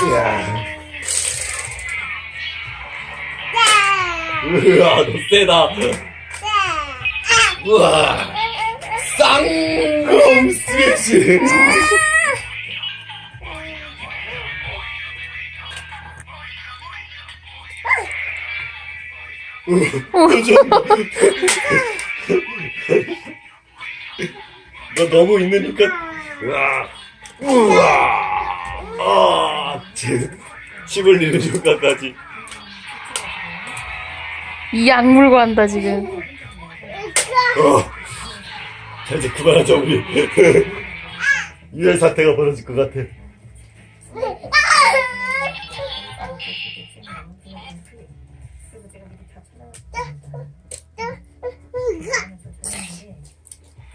이야. 으아, 너 세다. 우와. 쌍검 스매시. 너 너무 있으니까. 우와 우와. 아 치- 침 흘리는 효과까지. 이 악물고 한다 지금. 어. 자 이제 그만하자 우리. 유혈 사태가 벌어질 것 같아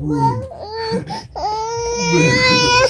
我嗯嗯。